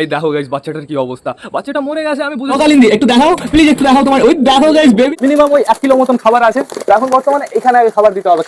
এই দেখো গাইস বাচ্চাটার কি অবস্থা? বাচ্চাটা মরে গেছে আমি বুঝতে সকালিন্দি একটু দেখাও প্লিজ একটু দেখাও তোমার ওই দেখো গাইস বেবি মিনিমাম ওই এক কিলো মতন খাবার আছে। এখন বর্তমানে এখানে আগে খাবার দিতে হবে।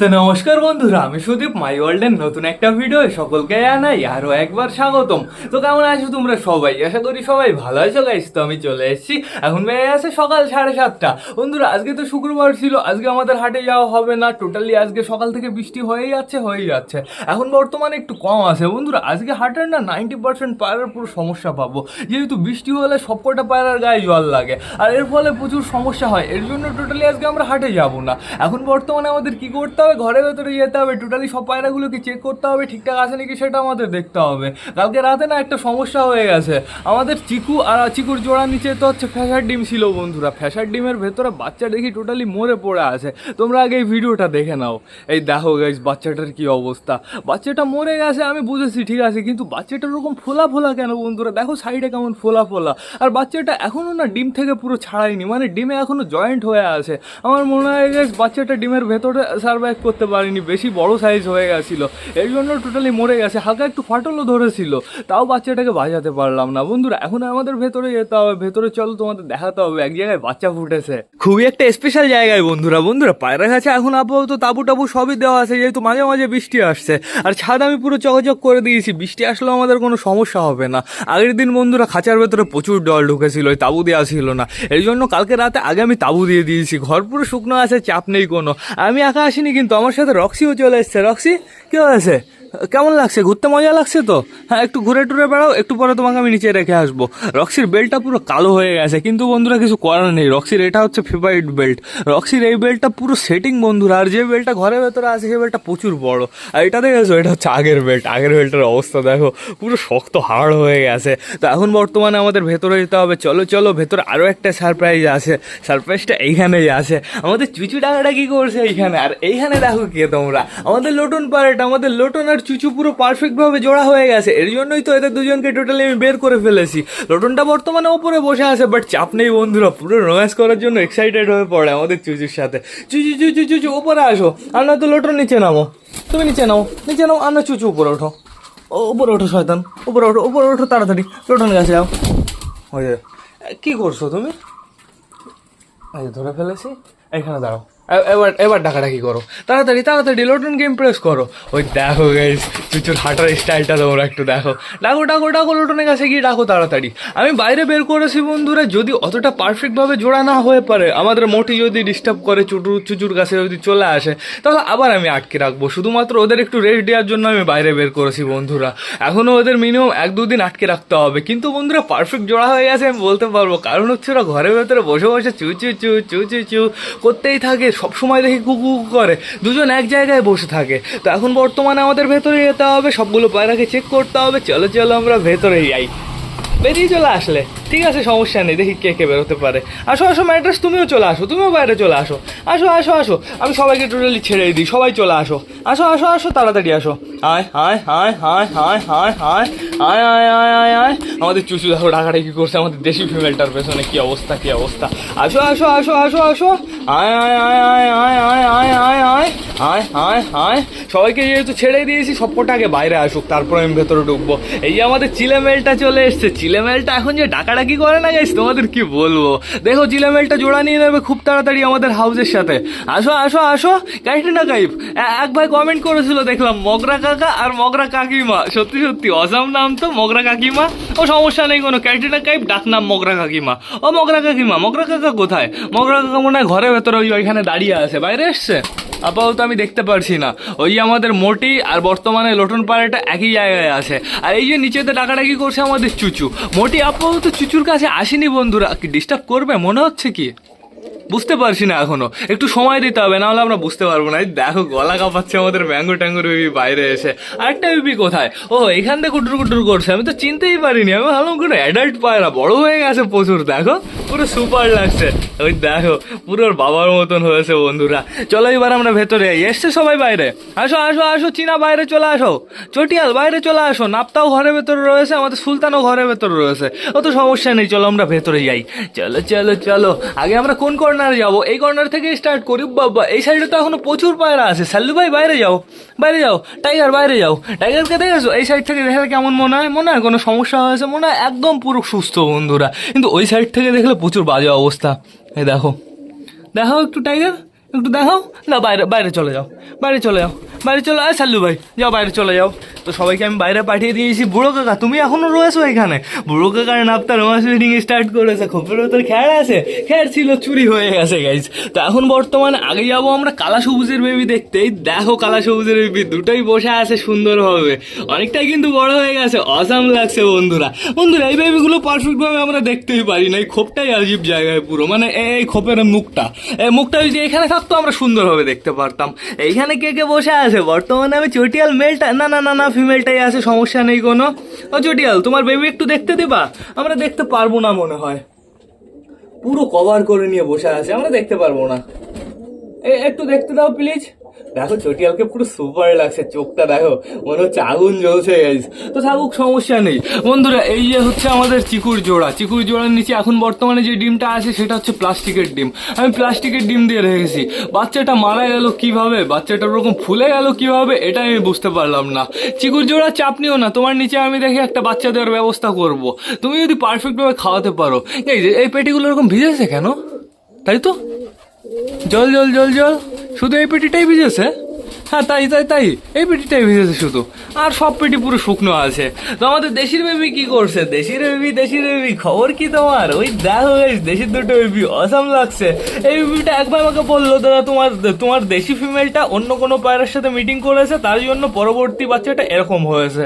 তো নমস্কার বন্ধুরা, আমি সুদীপ মাই ওয়ার্ল্ডের নতুন একটা ভিডিও সকলকে জানাই আরও একবার স্বাগতম। তো কেমন আছো তোমরা সবাই? আশা করি সবাই ভালো আছো গাইস তো আমি চলে এসেছি। এখন বেড়ে আছে সকাল সাড়ে সাতটা। বন্ধুরা, আজকে তো শুক্রবার ছিল। আজকে আমাদের হাটে যাওয়া হবে না। টোটালি আজকে সকাল থেকে বৃষ্টি হয়েই যাচ্ছে হয়েই যাচ্ছে। এখন বর্তমানে একটু কম আছে। বন্ধুরা, আজকে হাটের না নাইনটি পার্সেন্ট পায়রার পুরো সমস্যা পাবো। যেহেতু বৃষ্টি হলে সবকটা পায়রার গায়ে জল লাগে। আর এর ফলে প্রচুর সমস্যা হয়। এর জন্য টোটালি আজকে আমরা হাটে যাব না। এখন বর্তমানে আমাদের কি করতে হবে, ঘরের ভেতরে যেতে হবে টোটালি সব পায়রাগুলোকে চেক করতে হবে, ঠিকঠাক আছে নাকি সেটা আমাদের দেখতে হবে। কালকে রাতে না একটা সমস্যা হয়ে গেছে। আমাদের চিকু আর চিকুর জোড়া নিচে তো হচ্ছে ফ্যাসার ডিম ছিল বন্ধুরা। ফ্যাসার ডিমের ভেতরে বাচ্চা দেখি টোটালি মরে পড়ে আছে। তোমরা আগে এই ভিডিওটা দেখে নাও। এই দেখো গাইজ বাচ্চাটার কি অবস্থা। বাচ্চাটা মরে গেছে, আমি বুঝেছি, ঠিক আছে, কিন্তু বাচ্চাটার ওরকম ফোলা ফোলা কেন বন্ধুরা? দেখো সাইডে কেমন ফোলা ফোলা। আর বাচ্চাটা এখনও না ডিম থেকে পুরো ছাড়ায়নি মানে ডিমে এখনও জয়েন্ট হয়ে আছে। আমার মনে হয় গেছে বাচ্চাটা ডিমের ভেতরে সার্ভাইভ করতে পারিনি, বেশি বড় সাইজ হয়ে গেছিল। এই জন্য টোটালি মরে গেছে, হালকা একটু ফাটলও ধরেছিল। তাও বাচ্চাটাকে বাজাতে পারলাম না। বন্ধুরা, এখন আমাদের ভেতরে যেতে হবে। ভেতরে চলো, তোমাদের দেখাতে হবে। এক জায়গায় বাচ্চা ফুটেছে। খুবই একটা স্পেশাল জায়গায়, বন্ধুরা। বন্ধুরা পায়রা গাছে এখন আপাতত তাবু টাবু সবই দেওয়া আছে, যেহেতু মাঝে মাঝে বৃষ্টি আসছে। আর ছাদ আমি পুরো চকচক করে দিয়েছি। বৃষ্টি আসলেও আমাদের কোনো সমস্যা হবে না। আগের দিন, বন্ধুরা, খাঁচার ভেতরে প্রচুর জল ঢুকেছিল ওই তাবু দেওয়া ছিল না। এই জন্য কালকে রাতে আগে আমি তাবু দিয়ে দিয়েছি। ঘর পুরো শুকনো আছে, চাপ নেই কোনো। আমি একা আসিনি, কিন্তু আমার সাথে রক্সিও চলে এসছে। রক্সি কেউ হয়েছে? কেমন লাগছে? ঘুরতে মজা লাগছে তো? হ্যাঁ একটু ঘুরে টুরে বেড়াও, একটু পরে তোমাকে আমি নিচে রেখে আসব। রক্সির বেল্টটা পুরো কালো হয়ে গেছে, কিন্তু বন্ধুরা কিছু করার নেই। রক্সির এটা হচ্ছে ফেভারিট বেল্ট রক্সির এই বেল্টটা পুরো সেটিং বন্ধুরা, আর যে বেল্টটা ঘরের ভেতরে আছে সেই বেল্টটা প্রচুর বড়। আর এটা দেখেছ? এটা হচ্ছে আগের বেল্ট। আগের বেল্টের অবস্থা দেখো, পুরো শক্ত হাড় হয়ে গেছে। তো এখন বর্তমানে আমাদের ভেতরে যেতে হবে। চলো চলো, ভেতরে আরও একটা সারপ্রাইজ আছে। সারপ্রাইজটা এইখানেই আছে। আমাদের চুচু টাকাটা কি করছে এইখানে? আর এইখানে দেখো কে তোমরা? আমাদের লোটন পারেট, আমাদের লোটন আর চুচু পুরো পারফেক্ট ভাবে জোড়া হয়ে গেছে। এর জন্যই তো এদের দুজনকে টোটালি আমি বের করে ফেলেছি। লোটনটা বর্তমানে ওপরে বসে আছে বাট চাপ নেই বন্ধুরা, পুরো রোম্যান্স করার জন্য এক্সাইটেড হয়ে পড়ে আমাদের চুচুর সাথে। চুচু চুচু চুচু ওপরে আসো। আর না তো লোটন নিচে নামো। তুমি নিচে নাও নিচে নাও আর না চুচু উপরে ওঠো। ও, উপরে ওঠো, শয়তান। উপরে ওঠো উপরে ওঠো, তাড়াতাড়ি। লোটন কাছে যাও। ওই কি করছ তুমি? এই ধরে ফেলেছি। এখানে দাঁড়াও। এবার এবার ডাকাডাকি করো। তাড়াতাড়ি তাড়াতাড়ি লোটন গেম প্রেস করো। ওই দেখো গাইস চুচুর হাঁটার স্টাইলটা তোমরা একটু দেখো। ডাকো ডাকো ডাকো লোটনের কাছে গিয়ে ডাকো তাড়াতাড়ি। আমি বাইরে বের করেছি বন্ধুরা, যদি অতটা পারফেক্টভাবে জোড়া না হয়ে পারে, আমাদের মোটি যদি ডিস্টার্ব করে চুটুর চুচুর কাছে যদি চলে আসে, তাহলে আবার আমি আটকে রাখব। শুধুমাত্র ওদের একটু রেস্ট দেওয়ার জন্য আমি বাইরে বের করেছি বন্ধুরা। এখনও ওদের মিনিমাম এক দুদিন আটকে রাখতে হবে। কিন্তু বন্ধুরা পারফেক্ট জোড়া হয়ে গেছে, আমি বলতে পারব। কারণ হচ্ছে ওরা ঘরের ভেতরে বসে বসে চু চু চু চু চু চু, করতেই থাকে। সব সময় দেখি কুকু করে। দুজন এক জায়গায় বসে থাকে। তো এখন বর্তমানে আমাদের ভেতরে যেতে হবে, সবগুলো পায়রাকে চেক করতে হবে। চলো চলো আমরা ভেতরে যাই। বেরিয়ে চলে আসলে ঠিক আছে সমস্যা নেই দেখি কে কে বেরোতে পারে আসো আসো ম্যাড্রেস তুমিও চলে আসো তুমিও বাইরে চলে আসো আসো আসো আসো আমি সবাইকে টোটালি ছেড়ে দিই সবাই চলে আসো আসো আসো আসো তাড়াতাড়ি আসো আয় আয় আয় আয় আয় আয় আয় আয় আয় আয় আয় আয় আমাদের চুচু দেখো ডাকাটা কি করছে আমাদের দেশি ফিমেলটার পেছনে কি অবস্থা কি অবস্থা আসো আসো আসো আসো আসো আয় আয় আয় আয় আয় আয় আয় আয় আয় আয় আয় আয় সবাইকে যেহেতু ছেড়ে দিয়েছি সবকটা আগে বাইরে আসুক তারপর আমি ভেতরে ঢুকবো এই যে আমাদের চিলেমেলটা চলে এসছে চিলেমেলটা এখন যে ডাকাডাকি করে না গাইস তোমাদের কি বলব? দেখো, জিলেমেলটা জোড়া নিয়ে নেবে খুব তাড়াতাড়ি আমাদের হাউসের সাথে। আসো আসো আসো। না কাইপ এক ভাই কমেন্ট করেছিল, দেখলাম মগরা কাকা আর মগরা কাকিমা। সত্যি সত্যি অসাম নাম তো মগরা কাকিমা। ও, সমস্যা নেই কোনো ক্যাটরিনা কাইপ ডাক নাম মগরা কাকিমা। ও, মগরা কাকিমা, মগরা কাকা কোথায়? মগরা কাকা মনে হয় ঘরের ভেতরে ওই ওইখানে দাঁড়িয়ে আছে, বাইরে এসছে? আপাতত আমি দেখতে পারছি না। ওই আমাদের মোটি আর বর্তমানে লোটন পাড়াটা একই জায়গায় আছে। আর এই যে নিচেতে ডাকাডাকি করছে আমাদের চুচু। মোটি আপাতত চুচুর কাছে আসেনি বন্ধুরা। কি ডিস্টার্ব করবে মনে হচ্ছে কি? বুঝতে পারছি না এখনও। একটু সময় দিতে হবে, নাহলে আমরা বুঝতে পারব না। দেখো, গলা কাঁপাচ্ছে আমাদের ম্যাঙ্গো ট্যাঙ্গোর বেবি বাইরে এসে। আরেকটা বেবি কোথায়? ও, এখান থেকে কুটুর কুটুর করছে। আমি তো চিনতেই পারিনি। আমি ভাবলাম কোনো অ্যাডাল্ট পায়রা, বড় হয়ে গেছে প্রচুর। দেখো, পুরো সুপার লাগছে। ওই দেখো, পুরো বাবার মতন হয়েছে বন্ধুরা। চলো এবার আমরা ভেতরে এসছে সবাই বাইরে। আসো আসো আসো, চীনা, বাইরে চলে আসো। চটিয়াল, বাইরে চলে আসো। নাপতাও ঘরের ভেতরে রয়েছে, আমাদের সুলতানও ঘরের ভেতরে রয়েছে। অত সমস্যা নেই, চলো আমরা ভেতরে যাই চলো চলো চলো। আগে আমরা কোন কর্নার কর্নারে যাব। এই কর্নার থেকে স্টার্ট করি। বাবা এই সাইডে তো এখনও প্রচুর পায়রা আছে। সাল্লু ভাই, বাইরে যাও। বাইরে যাও। টাইগার বাইরে যাও। টাইগারকে দেখেছ? এই সাইড থেকে দেখলে কেমন মনে হয়? মনে হয় কোনো সমস্যা হয়েছে? মনে হয় একদম পুরো সুস্থ বন্ধুরা। কিন্তু ওই সাইড থেকে দেখলে প্রচুর বাজে অবস্থা। এই দেখো। দেখো একটু টাইগার একটু দেখাও না, বাইরে বাইরে চলে যাও, বাইরে চলে যাও, বাইরে চলে, আয় সাল্লু ভাই, যাও বাইরে চলে যাও। তো সবাইকে আমি বাইরে পাঠিয়ে দিয়েছি। বুড়ো কাকা, তুমি এখনও রয়েছো এখানে? বুড়ো কাকার নাপতা রোমান্স মিটিং স্টার্ট করেছে, খোপের ভেতর খ্যাড় আছে খ্যাড় ছিল, চুরি হয়ে গেছে গাইজ তো এখন বর্তমানে আগে যাব আমরা কালা সবুজের বেবি দেখতে। দেখো কালা সবুজের বেবি দুটোই বসে আছে সুন্দরভাবে। অনেকটাই কিন্তু বড় হয়ে গেছে অসাম লাগছে বন্ধুরা। বন্ধুরা, এই বেবিগুলো পারফেক্ট ভাবে আমরা দেখতেই পারি না, এই খোপটাই আজীব জায়গায় পুরো। মানে এই খোপের মুখটা। এই মুখটা যদি এখানে থাকতো আমরা সুন্দরভাবে দেখতে পারতাম। এইখানে কে কে বসে আছে? বর্তমানে আমি চটিয়াল মেলটা না না না না, ফিমেলটাই আছে, সমস্যা নেই কোনো। ও চটিয়াল, তোমার বেবি একটু দেখতে দিবা? আমরা দেখতে পারব না মনে হয়। পুরো কভার করে নিয়ে বসে আছে, আমরা দেখতে পারব না। একটু দেখতে দাও প্লিজ দেখো, চটিয়ালকে পুরো সুপার লাগছে, চোখটা দেখো, মনে হচ্ছে আগুন জ্বলছে গাইজ তো থাকুক, সমস্যা নেই। বন্ধুরা, এই যে হচ্ছে আমাদের চিকুর জোড়া। চিকুর জোড়ার নিচে এখন বর্তমানে যে ডিমটা আছে, সেটা হচ্ছে প্লাস্টিকের ডিম। আমি প্লাস্টিকের ডিম দিয়ে রেখেছি। বাচ্চাটা মারা গেল কীভাবে? বাচ্চাটা ওরকম ফুলে গেল কীভাবে? এটা আমি বুঝতে পারলাম না। চিকুর জোড়া, চাপ নিও না। তোমার নিচে আমি দেখি একটা বাচ্চা দেওয়ার ব্যবস্থা করব। তুমি যদি পারফেক্টভাবে খাওয়াতে পারো। এই যে, এই পেটিগুলো এরকম ভিজেছে কেন? তাই তো? জল জল জল জল। শুধু এই পেটিটাই ভিজেছে? হ্যাঁ তাই তাই তাই। এই পেটিটাই ভিজেছে শুধু। আর সব পেটি পুরো শুকনো আছে। তো আমাদের দেশির বেবি কি করছে? দেশির বেবি দেশির বেবি, খবর কি তোমার? ওই দেখো দেশির দুটো বেবি অসাম লাগছে। এই বেবিটা একবার আমাকে বলল, দাদা, তোমার তোমার দেশি ফিমেলটা অন্য কোনো পায়রার সাথে মিটিং করেছে, তার জন্য পরবর্তী বাচ্চাটা এরকম হয়েছে।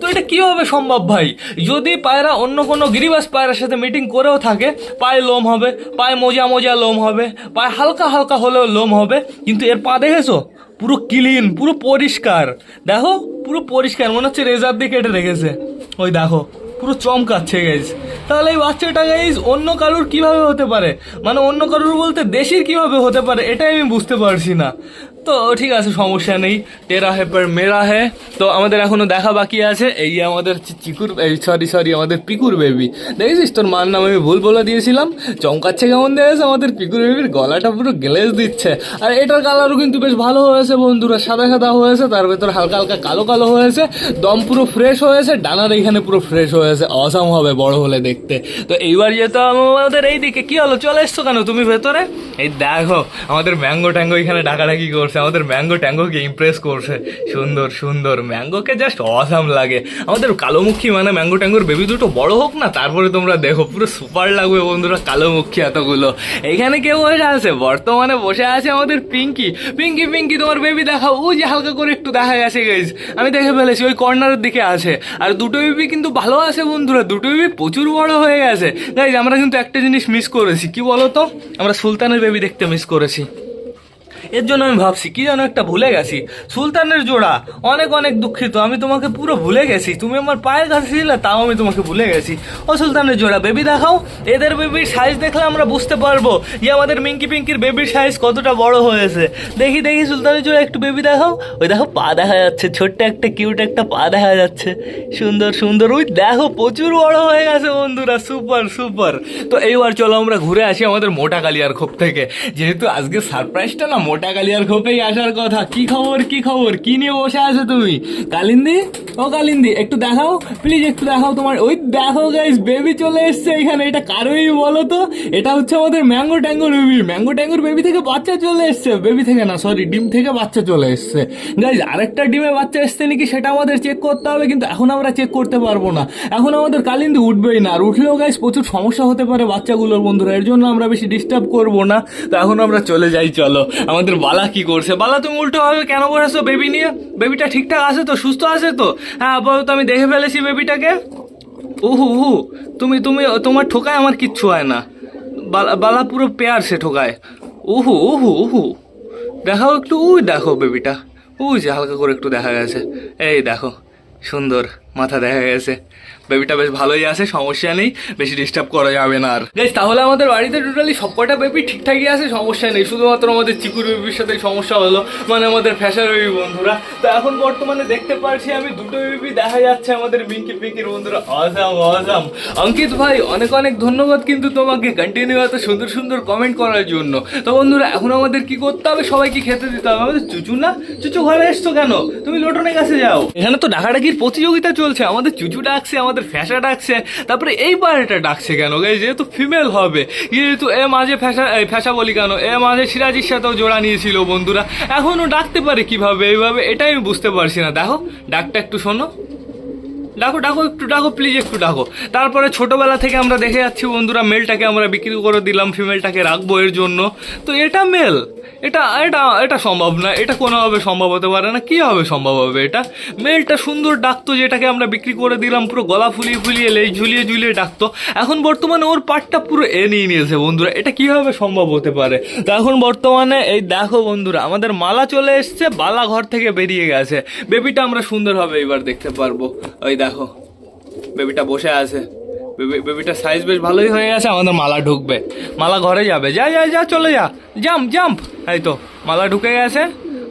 তো এটা কীভাবে সম্ভব ভাই? যদি পায়রা অন্য কোনো গিরিবাস পায়রার সাথে মিটিং করেও থাকে, পায়ে লোম হবে, পায়ে মোজা মোজা লোম হবে, পায়ে হালকা হালকা হলেও লোম হবে, কিন্তু এর পা দেখেছ? পুরো ক্লিন পুরো পরিষ্কার। দেখো, পুরো পরিষ্কার, মনে হচ্ছে রেজার দিয়ে কেটে রেখেছে। ওই দেখো। পুরো চমকাচ্ছে গাইজ তাহলে এই বাচ্চাটা গাইজ অন্য কারুর কীভাবে হতে পারে? মানে অন্য কারুর বলতে দেশির কীভাবে হতে পারে, এটাই আমি বুঝতে পারছি না। তো ঠিক আছে, সমস্যা নেই। টেরা হে পর মেরা হে। তো আমাদের এখনও দেখা বাকি আছে। এই আমাদের চিকুর, এই সরি সরি আমাদের পিকুর বেবি দেখেছিস? তোর মার নাম আমি ভুল বলে দিয়েছিলাম। চমকাচ্ছে কেমন দেখেছে? আমাদের পিকুর বেবির গলাটা পুরো গ্লেজ দিচ্ছে। আর এটার কালারও কিন্তু বেশ ভালো হয়েছে, বন্ধুরা। সাদা সাদা হয়েছে, তার ভেতর হালকা হালকা কালো কালো হয়েছে। দম পুরো ফ্রেশ হয়েছে, ডানার এখানে পুরো ফ্রেশ হয়েছে। অসাম হবে বড় হলে দেখতে। তো এইবার যেতে হবে আমাদের এই দিকে কি হলো? চলে এসছো কেন তুমি ভেতরে? এই দেখো, আমাদের ম্যাঙ্গো ট্যাঙ্গো এখানে ডাকাডাকি করছে, আমাদের ম্যাঙ্গো ট্যাঙ্গোকে ইমপ্রেস করছে। সুন্দর সুন্দর, ম্যাঙ্গোকে জাস্ট অসাম লাগে। আমাদের কালোমুখী মানে ম্যাঙ্গো ট্যাঙ্গোর বেবি দুটো বড় হোক না, তারপরে তোমরা দেখো, পুরো সুপার লাগবে বন্ধুরা কালোমুখী এতগুলো। এখানে কেউ বসে আছে, বর্তমানে বসে আছে আমাদের পিঙ্কি। পিঙ্কি পিঙ্কি, তোমার বেবি দেখাও। ওই যে হালকা করে একটু দেখা গেছে গাইজ আমি দেখে ফেলেছি, ওই কর্নারের দিকে আছে। আর দুটো বেবি কিন্তু ভালো আছে বন্ধুরা দুটো বেবি প্রচুর বড় হয়ে গেছে। তাই আমরা কিন্তু একটা জিনিস মিস করেছি। কি বলতো? আমরা সুলতানের বেবি দেখতে মিস করেছি। এর জন্য আমি ভাবছি, কি যেন একটা ভুলে গেছি। সুলতানের জোড়া, অনেক অনেক দুঃখিত, আমি তোমাকে পুরো ভুলে গেছি। তুমি আমার পায়ের কাছে ছিলে, তাও আমি তোমাকে ভুলে গেছি। ও সুলতানের জোড়া, বেবি দেখাও। এদের বেবির সাইজ দেখলে আমরা বুঝতে পারব যে আমাদের মিঙ্কি পিঙ্কির বেবির সাইজ কতটা বড় হয়েছে। দেখি দেখি সুলতানের জোড়া, একটু বেবি দেখাও। ওই দেখো, পা দেখা যাচ্ছে, ছোট্ট একটা কিউট একটা পা দেখা যাচ্ছে। সুন্দর সুন্দর, ওই দেখো, প্রচুর বড় হয়ে গেছে বন্ধুরা সুপার সুপার তো এইবার চলো আমরা ঘুরে আসি আমাদের মোটা কালিয়ার খোপ থেকে। যেহেতু আজকে সারপ্রাইজটা না মোটা কালিয়ার খোপেই আসার কথা। কি খবর কি খবর? কি নিয়ে বসে আছো তুমি? কালিন্দি? ও কালিন্দি, একটু দেখাও? প্লিজ একটু দেখাও তোমার। ওই দেখো গাইস বেবি চলে এসছে এখানে। এটা কারোই বলো তো? এটা হচ্ছে আমাদের ম্যাঙ্গো ট্যাঙ্গোর বেবি ম্যাঙ্গো ট্যাঙ্গোর বেবি থেকে বাচ্চা চলে এসছে। বেবি থেকে না সরি ডিম থেকে বাচ্চা চলে এসছে। গাইজ আরেকটা ডিমে বাচ্চা এসছে নাকি সেটা আমাদের চেক করতে হবে, কিন্তু এখন আমরা চেক করতে পারব না। এখন আমাদের কালিন্দি উঠবেই না। আর উঠলেও গাইজ প্রচুর সমস্যা হতে পারে বাচ্চাগুলোর বন্ধুরা। এর জন্য আমরা বেশি ডিস্টার্ব করব না। তো এখন আমরা চলে যাই, চলো। আমাদের বালা কি করছে? বালা, তুমি উল্টো ভাবে কেন বসেছো বেবি নিয়ে? বেবিটা ঠিকঠাক আছে তো? সুস্থ আছে তো? হ্যাঁ আপাতত আমি দেখে ফেলেছি বেবিটাকে উহু উহু, তুমি তুমি, তোমার ঠোকায় আমার কিচ্ছু হয় না। বালা বালা পুরো পেয়ার সে ঠোকায়। উহু উহু উহু। দেখাও একটু, উই দেখো বেবিটা উই যে হালকা করে একটু দেখা গেছে। এই দেখো, সুন্দর মাথা দেখা গেছে। বেবিটা বেশ ভালোই আছে, সমস্যা নেই, বেশি ডিস্টার্ব করা যাবে না আর। গাইস তাহলে আমাদের বাড়িতে টোটালি সবকটা বেবি ঠিকঠাকই আছে, সমস্যা নেই, শুধুমাত্র আমাদের চিকুর বেবির সাথে সমস্যা হলো মানে আমাদের ফ্যাশন বেবি বন্ধুরা। তো এখন বর্তমানে দেখতে পারছি আমি দুটো বেবি দেখা যাচ্ছে আমাদের বিঙ্কি পিঙ্কির বন্ধুরা। অজাম অজাম অঙ্কিত ভাই, অনেক অনেক ধন্যবাদ কিন্তু তোমাকে কন্টিনিউ এত সুন্দর সুন্দর কমেন্ট করার জন্য। তো বন্ধুরা, এখন আমাদের কি করতে হবে? সবাইকে খেতে দিতে হবে। আমাদের চুচু না? চুচু ঘরে এসছো কেন? তুমি লোটনের কাছে যাও। এখানে তো ডাকাডাকির প্রতিযোগিতা চলছে। আমাদের চুচু ডাকছে, আমাদের ফ্যাসা ডাকছে, তারপরে এই বারেটা ডাকছে কেন যেহেতু ফিমেল হবে, যেহেতু এ মাঝে ফ্যাসা ফ্যাসা বলি কেন? এ মাঝে সিরাজির সাথেও জোড়া নিয়েছিল বন্ধুরা। এখনও ডাকতে পারে কীভাবে? এইভাবে এটাই আমি বুঝতে পারছি না। দেখো, ডাকটা একটু শোনো। ডাকো ডাকো, একটু ডাকো প্লিজ একটু ডাকো। তারপরে ছোটবেলা থেকে আমরা দেখে যাচ্ছি বন্ধুরা, মেলটাকে আমরা বিক্রি করে দিলাম ফিমেলটাকে রাখব এর জন্য। তো এটা মেল এটা এটা এটা সম্ভব না, এটা কোনোভাবে সম্ভব হতে পারে না কী হবে সম্ভব হবে এটা? মেলটা সুন্দর ডাকতো, যেটাকে আমরা বিক্রি করে দিলাম, পুরো গলা ফুলিয়ে ফুলিয়ে লেজ ঝুলিয়ে ঝুলিয়ে ডাকতো। এখন বর্তমানে ওর পাটটা পুরো এ নিয়ে নিয়েছে বন্ধুরা, এটা কীভাবে সম্ভব হতে পারে? তো এখন বর্তমানে, এই দেখো বন্ধুরা, আমাদের মালা চলে এসছে বালা ঘর থেকে বেরিয়ে গেছে। বেবিটা আমরা সুন্দরভাবে এবার দেখতে পারব। ওই দেখো। বেবিটা বসে আছে। বেবিটা সাইজ বেশ ভালোই হয়ে গেছে, আমাদের মালা ঢুকবে। মালা ঘরে যাবে। যা যা যা, চলে যা। জাম্প জাম্প এই তো, মালা ঢুকে গেছে।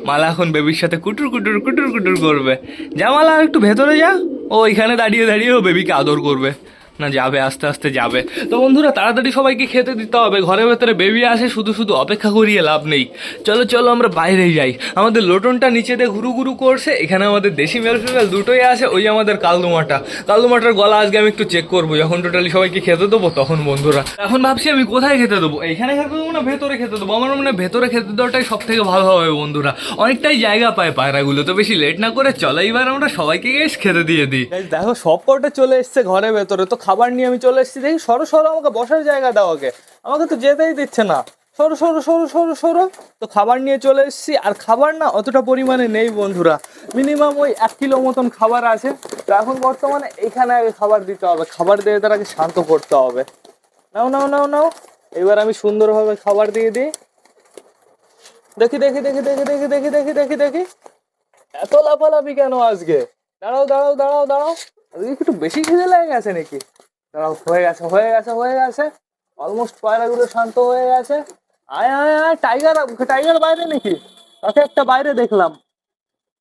মালা এখন বেবির সাথে কুটুর কুটুর কুটুর কুটুর করবে। যা, মালা, একটু ভেতরে যা। ও এখানে দাঁড়িয়ে দাঁড়িয়ে ও বেবিকে আদর করবে। না, যাবে, আস্তে আস্তে যাবে। তো বন্ধুরা, তাড়াতাড়ি সবাইকে খেতে দিতে হবে। ঘরের ভেতরে বেবি আসে, শুধু শুধু অপেক্ষা করিয়ে লাভ নেই। চলো চলো, আমরা বাইরে যাই। আমাদের লোটনটা নিচে দিয়ে ঘুরু ঘুরু করছে। এখানে আমাদের দেশি মেল ফিমেল দুটোই আছে, ওই আমাদের কালদুমাটা। কালদুমাটার গলা আজকে আমি একটু চেক করব। যখন টোটালি সবাইকে খেতে দেবো, তখন বন্ধুরা। এখন ভাবছি আমি কোথায় খেতে দেবো? এখানে খেতে দেবো না, ভেতরে খেতে দেবো? আমার মনে হয় ভেতরে খেতে দেওয়াটাই সব থেকে ভালো হবে বন্ধুরা। অনেকটাই জায়গা পায় পায়রাগুলো, তো বেশি লেট না করে চলো, এবার আমরা সবাইকে গেস খেতে দিয়ে দিই। দেখো সব কটা চলে এসছে ঘরের ভেতরে, তো খাবার নিয়ে আমি চলে এসেছি, দেখি সরো সরো, আমাকে বসার জায়গা দাও আগে। আমাকে তো যেতেই দিচ্ছে না। সরো সরো সরো সরো সরো। তো খাবার নিয়ে চলে এসেছি, আর খাবার না অতটা পরিমাণে নেই বন্ধুরা। মিনিমাম ওই এক কিলো মতন খাবার আছে। তো এখন বর্তমানে এখানে আগে খাবার দিতে হবে। খাবার দিয়ে তারাকে শান্ত করতে হবে। নাও নাও নাও নাও। এবার আমি সুন্দরভাবে খাবার দিয়ে দিই। দেখি দেখি দেখি দেখি দেখি দেখি দেখি দেখি দেখি। এত লাফালাফি কেন আজকে? দাঁড়াও দাঁড়াও দাঁড়াও দাঁড়াও। একটু বেশি খিদে লেগে গেছে নাকি? দাঁড়াও, হয়ে গেছে হয়ে গেছে হয়ে গেছে। অলমোস্ট পায়রাগুলো শান্ত হয়ে গেছে। আয় আয় আয় টাইগার টাইগার বাইরে নাকি? তাকে একটা বাইরে দেখলাম।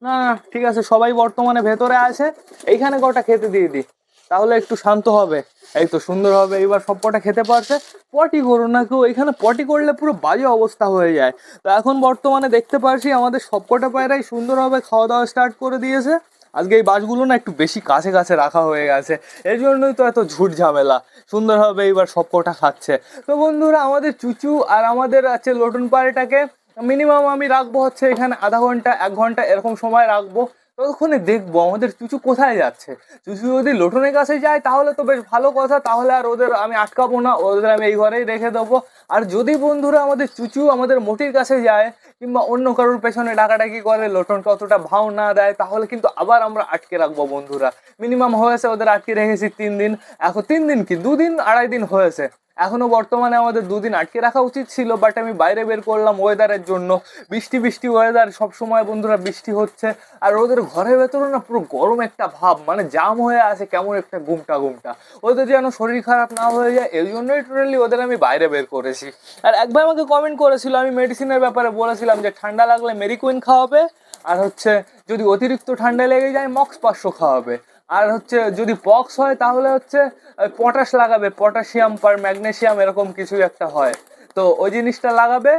না, ঠিক আছে, সবাই বর্তমানে ভেতরে আছে। এইখানে কটা খেতে দিয়ে দিই। তাহলে একটু শান্ত হবে। এই তো সুন্দর হবে, এইবার সব কটা খেতে পারছে। পটি করো না কেউ এখানে পটি করলে পুরো বাজে অবস্থা হয়ে যায়। তো এখন বর্তমানে দেখতে পারছি আমাদের সবকটা পায়রাই সুন্দরভাবে খাওয়া দাওয়া স্টার্ট করে দিয়েছে। আজকে এই বাসগুলো না একটু বেশি কাছে কাছে রাখা হয়ে গেছে। এর জন্যই তো এত ঝুট ঝামেলা। সুন্দরভাবে এইবার সব কটা খাচ্ছে। তো বন্ধুরা, আমাদের চুচু আর আমাদের আছে লটন পাড়িটাকে মিনিমাম আমি রাখব হচ্ছে এখানে আধা ঘণ্টা, এক ঘণ্টা এরকম সময় রাখব। ততক্ষণে দেখব আমাদের চুচু কোথায় যাচ্ছে। চুচু যদি লোটনের কাছে যায়, তাহলে তো বেশ ভালো কথা। তাহলে আর ওদের আমি আটকাবো না, ওদের আমি এই ঘরেই রেখে দেবো। আর যদি বন্ধুরা আমাদের চুচু আমাদের মোটির কাছে যায়, কিংবা অন্য কারোর পেছনে ডাকাডাকি করে লোটনকে অতটা ভাও না দেয়, তাহলে কিন্তু আবার আমরা আটকে রাখব বন্ধুরা। মিনিমাম হয়েছে ওদের আটকে রেখেছি তিন দিন। এখন তিন দিন কি? দুদিন, আড়াই দিন হয়েছে। এখনও বর্তমানে আমাদের দুদিন আটকে রাখা উচিত ছিল বাট আমি বাইরে বের করলাম ওয়েদারের জন্য। বৃষ্টি বৃষ্টি ওয়েদার সব সময় বন্ধুরা বৃষ্টি হচ্ছে। আর ওদের ঘরের ভেতরে না পুরো গরম একটা ভাব মানে জাম হয়ে আছে কেমন একটা গুমটা গুমটা। ওদের যেন শরীর খারাপ না হয়ে যায়, এই জন্যই টোটালি ওদের আমি বাইরে বের করেছি। আর একবার আমাকে কমেন্ট করেছিল, আমি মেডিসিনের ব্যাপারে বলেছিলাম যে ঠান্ডা লাগলে মেরিকুইন খাওয়াবে, আর হচ্ছে যদি অতিরিক্ত ঠান্ডা লেগে যায় মক্স পাঁচশো খাওয়াবে। আর হচ্ছে যদি পক্স হয়, তাহলে হচ্ছে পটাশ লাগাবে পটাশিয়াম পার ম্যাগনেশিয়াম এরকম কিছু একটা হয়। তো ওই জিনিসটা লাগাবে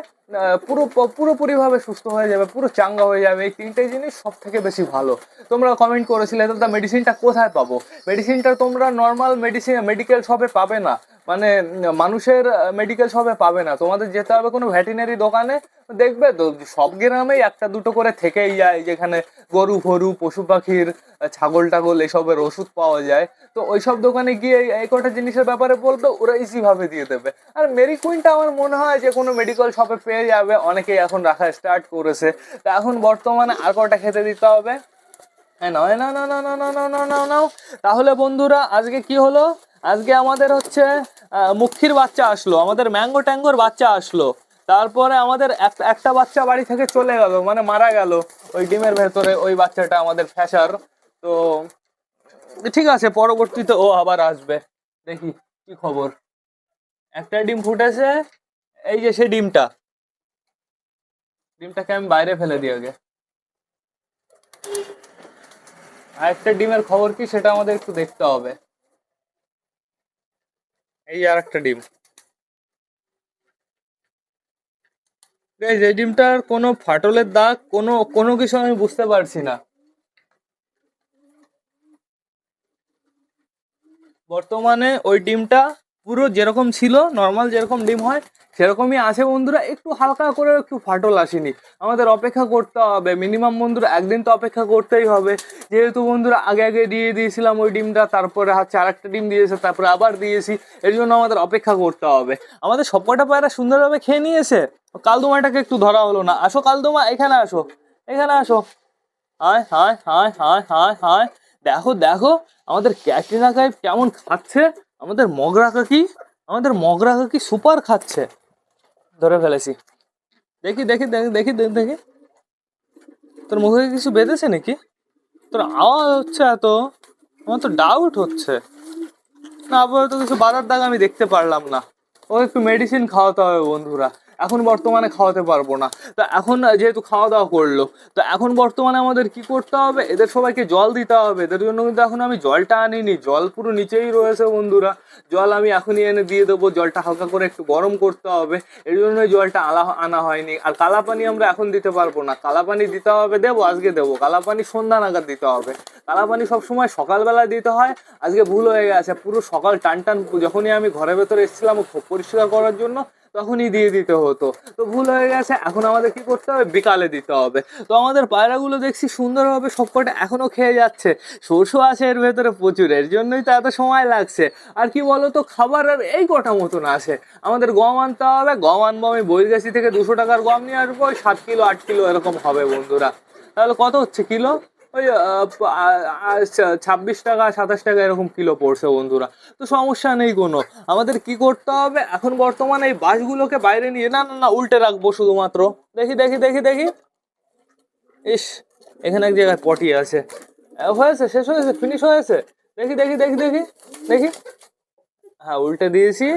পুরো, পুরোপুরিভাবে সুস্থ হয়ে যাবে, পুরো চাঙ্গা হয়ে যাবে। এই তিনটে জিনিস সব থেকে বেশি ভালো। তোমরা কমেন্ট করেছিলে দাদা মেডিসিনটা কোথায় পাবো? মেডিসিনটা তোমরা নর্মাল মেডিসিন মেডিকেল শপে পাবে না। মানে মানুষের মেডিকেল শপে পাবে না। তোমাদের যেতে হবে কোনো ভেটেরিনারি দোকানে। দেখবে তো, সব গ্রামেই একটা দুটো করে থেকেই যায়, যেখানে গরু, ফরু, পশু পাখির ছাগল টাগল এসবের ওষুধ পাওয়া যায়। তো ওইসব দোকানে গিয়ে এই- কটা জিনিসের ব্যাপারে বলবে, ওরা ইজি ভাবে দিয়ে দেবে। আর মেরিকুইনটা আমার মনে হয় যে কোনো মেডিকেল শপে পেয়ে যাবে। অনেকেই এখন রাখা স্টার্ট করেছে। তা এখন বর্তমানে আর কটা খেতে দিতে হবে? হ্যাঁ নয় না না না না না না না না নাও। তাহলে বন্ধুরা, আজকে কি হলো? আজকে আমাদের হচ্ছে মুখির বাচ্চা আসলো, আমাদের ম্যাঙ্গো ট্যাঙ্গোর বাচ্চা আসলো। তারপরে আমাদের এক- একটা বাচ্চা বাড়ি থেকে চলে গেল মানে মারা গেল ওই ডিমের ভেতরে, ওই বাচ্চাটা আমাদের ফ্যাসার তো, ঠিক আছে, পরবর্তীতে ও আবার আসবে। দেখি, কি খবর? একটা ডিম ফুটেছে, এই যে সে ডিমটা। ডিমটাকে আমি বাইরে ফেলে দিই আগে। আর একটা ডিমের খবর কি, সেটা আমাদের একটু দেখতে হবে। এই আর একটা ডিম এই ডিমটার কোনো ফাটলের দাগ, কোনো কোনো কিছু আমি বুঝতে পারছি না। বর্তমানে ওই ডিমটা পুরো যেরকম ছিল নর্মাল যেরকম ডিম হয়, সেরকমই আছে বন্ধুরা। একটু হালকা করে একটু ফাটল আসেনি। আমাদের অপেক্ষা করতে হবে। মিনিমাম বন্ধুরা, একদিন তো অপেক্ষা করতেই হবে। যেহেতু বন্ধুরা, আগে আগে দিয়ে দিয়েছিলাম ওই ডিমটা, তারপরে হচ্ছে আর একটা ডিম দিয়েছে, তারপরে আবার দিয়েছি। এর জন্য আমাদের অপেক্ষা করতে হবে। আমাদের সবকটা পায়রা সুন্দরভাবে খেয়ে নিয়েছে। কালদুমাটাকে একটু ধরা হলো না। আসো কালদুমা, এখানে আসো এখানে আসো। হায় হায় হায় হায় হায় হায়। দেখো দেখো, আমাদের ক্যাটরিনা কাইফ কেমন খাচ্ছে। আমাদের মগরা কাকি, আমাদের মগরা কাকি সুপার খাচ্ছে। ধরে ফেলেছি। দেখি দেখি দেখি দেখি দেখি তোর মুখে কিছু বেঁধেছে নাকি? তোর আওয়াজ হচ্ছে এত, আমার তো ডাউট হচ্ছে। না, আপাতত কিছু বাজার দাগ আমি দেখতে পারলাম না। ও একটু মেডিসিন খাওয়াতে হবে বন্ধুরা। এখন বর্তমানে খাওয়াতে পারব না। তো এখন যেহেতু খাওয়া দাওয়া করল, তো এখন বর্তমানে আমাদের কি করতে হবে? এদের সবাইকে জল দিতে হবে। এদের জন্য কিন্তু এখন আমি জলটা আনিনি। জল পুরো নিচেই রয়েছে বন্ধুরা। জল আমি এখনই এনে দিয়ে দেবো। জলটা হালকা করে একটু গরম করতে হবে। এর জন্য জলটা আলা, আনা হয়নি। আর কালা পানি আমরা এখন দিতে পারব না। কালা পানি দিতে হবে দেবো, আজকে দেবো। কালা পানি সন্ধ্যা নাগাদ দিতে হবে। কালা পানি সবসময় সকালবেলা দিতে হয়। আজকে ভুল হয়ে গেছে। পুরো সকাল টান টান, যখনই আমি ঘরের ভেতরে এসেছিলাম পরিষ্কার করার জন্য তখনই দিয়ে দিতে হতো। তো ভুল হয়ে গেছে, এখন আমাদের কি করতে হবে? বিকালে দিতে হবে। তো আমাদের পায়রাগুলো দেখছি সুন্দরভাবে সবকটা এখনও খেয়ে যাচ্ছে। শস্য আছে এর ভেতরে প্রচুর, এর জন্যই তো এত সময় লাগছে। আর কি বলতো, খাবার আর এই কটা মতন আছে। আমাদের গম আনতে হবে, গম আনব আমি বৈরগাছি থেকে দুশো টাকার গম নিয়ে আসব সাত কিলো, আট কিলো এরকম হবে বন্ধুরা। তাহলে কত হচ্ছে, কিলো? ওই ছাব্বিশ টাকা, সাতাশ টাকা এরকম কিলো পড়ছে বন্ধুরা। তো সমস্যা নেই কোনো। আমাদের কি করতে হবে? এখন বর্তমানে এই বাসগুলোকে বাইরে নিয়ে না না না, উল্টে রাখব শুধুমাত্র। দেখি দেখি দেখি দেখি। ইস, এখানে এক জায়গায় পটি আছে। হয়েছে, শেষ হয়েছে ফিনিশ হয়েছে। দেখি দেখি দেখি দেখি দেখি। হ্যাঁ উল্টে দিয়েছি।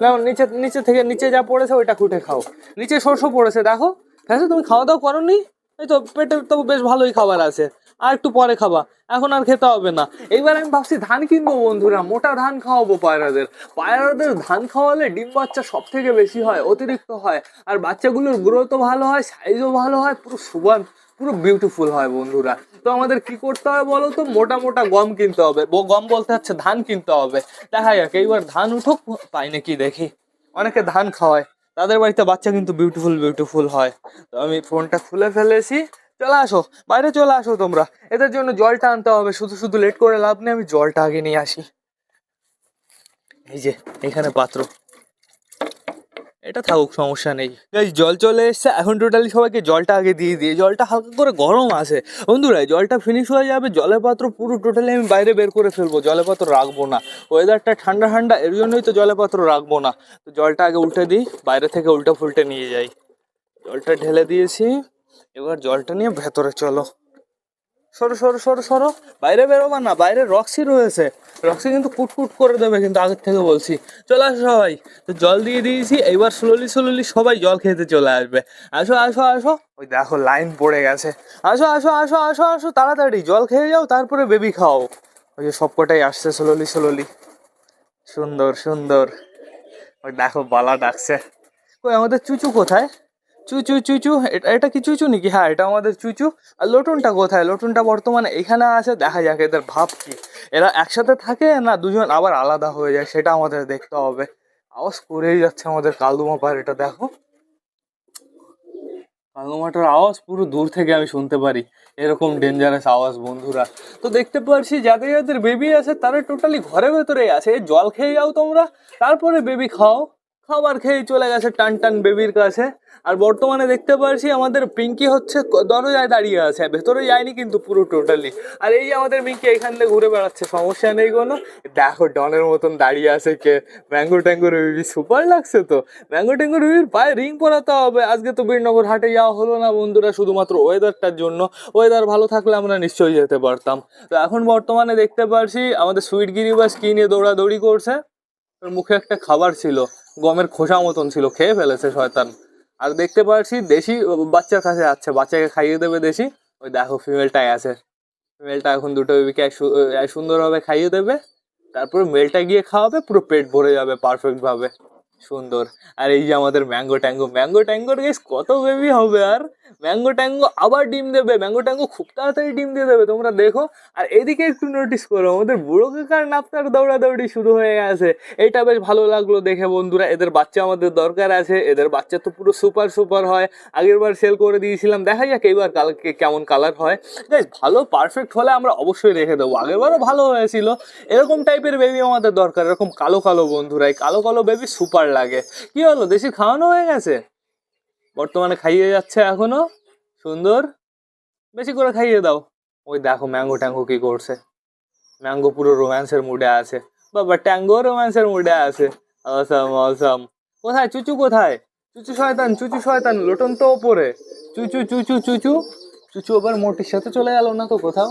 না, নিচে নিচে থেকে নিচে যা পড়েছে, ওইটা খুঁটে খাও। নিচে শস্য পড়েছে, দেখো। হ্যাঁ তুমি খাওয়া দাওয়া করো নি এই তো পেটে তো বেশ ভালোই খাবার আছে। আর একটু পরে খাবা। এখন আর খেতে হবে না। এইবার আমি ভাবছি ধান কিনবো বন্ধুরা, মোটা ধান খাওয়াবো পায়রাদের। পায়রাদের ধান খাওয়ালে ডিম বাচ্চা সব থেকে বেশি হয়, অতিরিক্ত হয়। আর বাচ্চাগুলোর গ্রোথও ভালো হয় সাইজও ভালো হয়, পুরো সুবান, পুরো বিউটিফুল হয় বন্ধুরা। তো আমাদের কি করতে হবে বলো তো? মোটা মোটা গম কিনতে হবে। গম বলতে হচ্ছে ধান কিনতে হবে। দেখা যাক, এইবার ধান উঠুক পাই নাকি দেখি। অনেকে ধান খাওয়ায়, তাদের বাড়িতে বাচ্চা কিন্তু বিউটিফুল বিউটিফুল হয়। তো আমি ফোনটা খুলে ফেলেছি। চলে আসো, বাইরে চলে আসো তোমরা। এদের জন্য জলটা আনতে হবে, শুধু শুধু লেট করে লাভ নেই, আমি জলটা আগে নিয়ে আসি। এই যে, এখানে পাত্র। এটা থাকুক, সমস্যা নেই। এই জল চলে এসছে, এখন টোটালি সবাইকে জলটা আগে দিয়ে দিয়ে জলটা হালকা করে গরম আছে। বন্ধুরা জলটা ফিনিশ হয়ে যাবে, জলের পাত্র পুরো টোটালি আমি বাইরে বের করে ফেলব, জলের পাত্র রাখব না। ওয়েদারটা ঠান্ডা ঠান্ডা, এর জন্যই তো জলের পাত্র রাখব না। তো জলটা আগে উল্টে দিই, বাইরে থেকে উল্টে ফুলটে নিয়ে যাই। জলটা ঢেলে দিয়েছি। এবার জলটা নিয়ে ভেতরে চলো। সরো সরো সরো সরো। বাইরে বেরোবা না, বাইরে রক্সি রয়েছে। রক্সি কিন্তু কুটকুট করে দেবে কিন্তু আগের থেকে বলছি। চলে আসো সবাই। তো জল দিয়ে দিয়েছি, এইবার স্লোলি স্লোলি সবাই জল খেতে চলে আসবে। আসো আসো আসো। ওই দেখো লাইন পড়ে গেছে। আসো আসো আসো আসো আসো, তাড়াতাড়ি জল খেয়ে যাও, তারপরে বেবি খাও। ওই যে সবকটাই আসছে স্লোলি স্লোলি সুন্দর সুন্দর। ওই দেখো বালা ডাকছে। কই, আমাদের চুচু কোথায়? চুচু চুচু এটা এটা কি চুচু নাকি? হ্যাঁ এটা আমাদের চুচু আর লটুনটা কোথায়? লটুনটা বর্তমানে এখানে আছে। দেখা যাক, এদের ভাব কি। এরা একসাথে থাকে না, দুজন আবার আলাদা হয়ে যায়, সেটা আমাদের দেখতে হবে। আওয়াজ করেই যাচ্ছে আমাদের কালদুমা এটা দেখো। কালদুমাটার আওয়াজ পুরো দূর থেকে আমি শুনতে পারি। এরকম ডেঞ্জারাস আওয়াজ, বন্ধুরা। তো দেখতে পারছি, যাদের যাদের বেবি আছে, তারা টোটালি ঘরের ভেতরেই আছে। জল খেয়ে যাও তোমরা, তারপরে বেবি খাও। খাবার খেয়ে চলে গেছে টান টান বেবির কাছে। আর বর্তমানে দেখতে পাচ্ছি আমাদের পিঙ্কি হচ্ছে দরজায় দাঁড়িয়ে আছে। ভেতরে যায়নি কিন্তু পুরো টোটালি আর এই যে আমাদের পিঙ্কি এখান থেকে ঘুরে বেড়াচ্ছে, সমস্যা নেই কোনো। দেখো, ডনের মতন দাঁড়িয়ে আছে কে? ম্যাঙ্গো ট্যাঙ্গো বেবি সুপার লাগছে তো? ম্যাঙ্গো ট্যাঙ্গো বেবির পায়ে রিং পরাতে হবে। আজকে তো বীরনগর হাটে যাওয়া হলো না বন্ধুরা, শুধুমাত্র ওয়েদারটার জন্য। ওয়েদার ভালো থাকলে আমরা নিশ্চয়ই যেতে পারতাম। তো এখন বর্তমানে দেখতে পাচ্ছি আমাদের সুইট গিরিবাস কি নিয়ে দৌড়াদৌড়ি করছে। ওর মুখে একটা খাবার ছিল, গমের খোসা মতন ছিল, খেয়ে ফেলেছে শয়তান। আর দেখতে পাচ্ছি দেশি বাচ্চার কাছে যাচ্ছে, বাচ্চাকে খাইয়ে দেবে দেশি। ওই দেখো ফিমেলটাই আছে। ফিমেলটা এখন দুটো বেবিকে সুন্দরভাবে খাইয়ে দেবে। তারপর মেলটা গিয়ে খাওয়াবে, পুরো পেট ভরে যাবে পারফেক্টভাবে সুন্দর। আর এই যে আমাদের ম্যাঙ্গো ট্যাঙ্গো ম্যাঙ্গো ট্যাঙ্গোর গেস কত বেবি হবে আর? ম্যাঙ্গো ট্যাঙ্গো আবার ডিম দেবে ম্যাঙ্গো ট্যাঙ্গো খুব তাড়াতাড়ি ডিম দিয়ে দেবে, তোমরা দেখো। আর এদিকে একটু নোটিস করো, আমাদের বুড়ো কাকার নাপতার দৌড়াদৌড়ি শুরু হয়ে গেছে। এটা বেশ ভালো লাগল দেখে বন্ধুরা, এদের বাচ্চা আমাদের দরকার আছে, এদের বাচ্চা তো পুরো সুপার সুপার হয়। আগের বার সেল করে দিয়েছিলাম, দেখা যাক এইবার কালকে কেমন কালার হয়। গাইস ভালো পারফেক্ট হলে আমরা অবশ্যই রেখে দেবো। আগের বারও ভালো হয়েছিল। এরকম টাইপের বেবি আমাদের দরকার, এরকম কালো কালো বন্ধুরা, এই কালো কালো বেবি সুপার লাগে। কি হলো, দেশি খাওয়ানো হয়ে গেছে? বর্তমানে খাইয়ে যাচ্ছে এখনও। সুন্দর। বেশি করে খাইয়ে দাও। ওই দেখো ম্যাঙ্গো ট্যাঙ্গো কি করছে। ম্যাঙ্গো পুরো রোম্যান্সের মুডে আছে। বাবা ট্যাঙ্গো রোম্যান্সের মুডে আছে। অসম অসম কোথায়? চুচু কোথায়? চুচু শয়তান চুচু শয়তান, লোটন তো ওপরে। চুচু চুচু চুচু। চুচু আবার মোটির সাথে চলে গেল না তো কোথাও?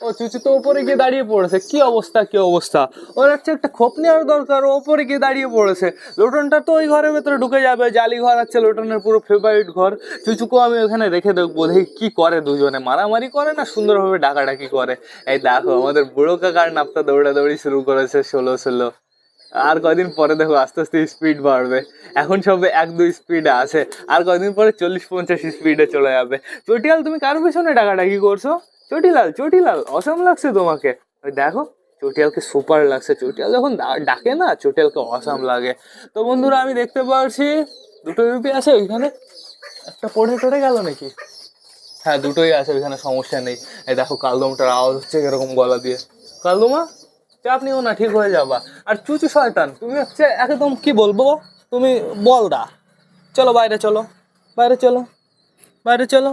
ও চুচু তো ওপরে গিয়ে দাঁড়িয়ে পড়েছে। কি অবস্থা কি অবস্থা? ওর হচ্ছে একটা খোপ নেওয়ার দরকার, ও ওপরে গিয়ে দাঁড়িয়ে পড়েছে। লোটনটা তো ওই ঘরের ভেতরে ঢুকে যাবে, জালি ঘর আছে, লোটনের পুরো ফেভারিট ঘর। চুচুকেও আমি ওখানে রেখে দেখব, দেখি কি করে দুজনে। মারামারি করে না, সুন্দরভাবে ডাকাডাকি করে? এই দেখো, আমাদের বুড়ো কাকার নাপটা দৌড়াদৌড়ি শুরু করেছে ষোলো ষোলো। আর কয়দিন পরে দেখো, আস্তে আস্তে স্পিড বাড়বে। এখন সবে এক দুই স্পিডে আছে। আর কয়দিন পরে চল্লিশ পঞ্চাশ স্পিডে চলে যাবে। চটিয়াল, তুমি কার পিছনে ডাকাডাকি করছ? চটিলাল চটিলাল, অসম লাগছে তোমাকে। ওই দেখো, চটিয়ালকে সুপার লাগছে। চটিয়াল যখন ডাকে না, চটিয়ালকে অসাম লাগে। তো বন্ধুরা, আমি দেখতে পাচ্ছি দুটো ইউপি আছে ওইখানে। একটা পড়ে টড়ে গেল নাকি? হ্যাঁ দুটোই আছে, ওইখানে সমস্যা নেই। এই দেখো, কালদমটার আওয়াজ হচ্ছে এরকম গলা দিয়ে। কালদমা, চাপ নিও না, ঠিক হয়ে যাবা। আর চুচু শয়তান, তুমি হচ্ছে একদম কি বলব? তুমি বল দা চলো, বাইরে চলো। বাইরে চলো। বাইরে চলো।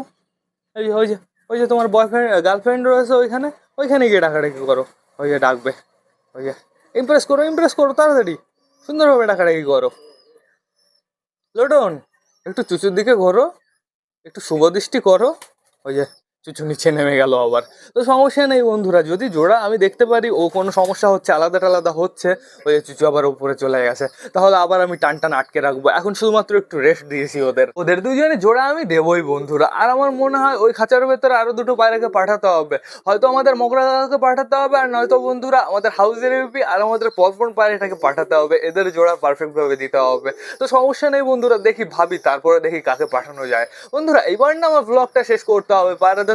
এই ওই যে। ওই যে তোমার বয়ফ্রেন্ড গার্লফ্রেন্ড রয়েছে ওইখানে ওইখানে গিয়ে ডাকাডাকি করো। ওই যে ডাকবে। ওই যে ইমপ্রেস করো ইমপ্রেস করো, তাড়াতাড়ি। সুন্দরভাবে ডাকাডাকি করো। লোডন, একটু চুচুর দিকে ঘোরো, একটু শুভ দৃষ্টি করো। ওই যে চুচু নিচে নেমে গেল আবার। তো সমস্যা নেই বন্ধুরা, যদি জোড়া আমি দেখতে পারি, ও কোনো সমস্যা হচ্ছে, আলাদা টালাদা হচ্ছে, ওই চুচু আবার উপরে চলে গেছে, তাহলে আবার আমি টান টান আটকে রাখব। এখন শুধুমাত্র একটু রেস্ট দিয়েছি ওদের। ওদের দুজনে জোড়া আমি দেবই বন্ধুরা। আর আমার মনে হয় ওই খাঁচার ভেতরে আরও দুটো পায়রাকে পাঠাতে হবে। হয়তো আমাদের মগরা দাদাকে পাঠাতে হবে, আর নয়তো বন্ধুরা আমাদের হাউসের এমপি আর আমাদের পরপর পায়রাটাকে পাঠাতে হবে। এদের জোড়া পারফেক্টভাবে দিতে হবে। তো সমস্যা নেই বন্ধুরা, দেখি ভাবি, তারপরে দেখি কাকে পাঠানো যায়। বন্ধুরা এবার না আমার ব্লগটা শেষ করতে হবে। পায়রাদের